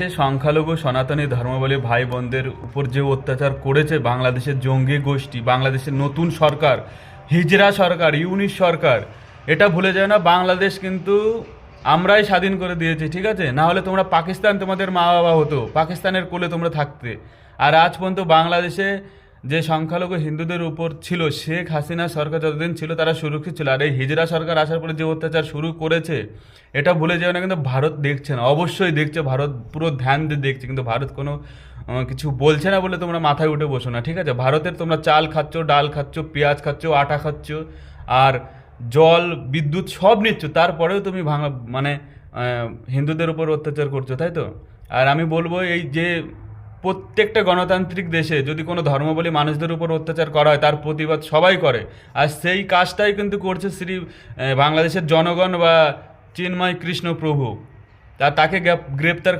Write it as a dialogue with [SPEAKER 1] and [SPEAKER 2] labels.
[SPEAKER 1] সে সংখ্যালঘু সনাতনী ধর্মাবলী ভাই বোনদের উপর যে অত্যাচার করেছে বাংলাদেশের জঙ্গি গোষ্ঠী, বাংলাদেশের নতুন সরকার, হিজরা সরকার, ইউনিশ সরকার, এটা ভুলে যায় না, বাংলাদেশ কিন্তু আমরাই স্বাধীন করে দিয়েছি, ঠিক আছে? না হলে তোমরা পাকিস্তান তোমাদের মা বাবা হতো, পাকিস্তানের কোলে তোমরা থাকতে। আর আজ পর্যন্ত বাংলাদেশে যে সংখ্যালঘু হিন্দুদের উপর ছিল, শেখ হাসিনা সরকার যতদিন ছিল তারা সুরক্ষিত ছিল। আর এই হিজরা সরকার আসার পরে যে অত্যাচার শুরু করেছে, এটা ভুলে যাবে না, কিন্তু ভারত দেখছে না। অবশ্যই দেখছে, ভারত পুরো ধ্যান দিয়ে দেখছে, কিন্তু ভারত কোনো কিছু বলছে না বলে তোমরা মাথায় উঠে বসো না, ঠিক আছে? ভারতের তোমরা চাল খাচ্ছ, ডাল খাচ্ছ, পেঁয়াজ খাচ্ছ, আটা খাচ্ছ, আর জল, বিদ্যুৎ সব নিচ্ছ, তারপরেও তুমি ভাঙা মানে হিন্দুদের উপর অত্যাচার করছ, তাই তো? আর আমি বলব, এই যে প্রত্যেকটা গণতান্ত্রিক দেশে যদি কোনো ধর্মবলী মানুষদের উপর অত্যাচার করা হয়, তার প্রতিবাদ সবাই করে। আর সেই কাজটাই কিন্তু করছে শ্রী বাংলাদেশের জনগণ বা চিন্ময় কৃষ্ণ প্রভু তা তাকে গ্রেপ- গ্রেপ্তার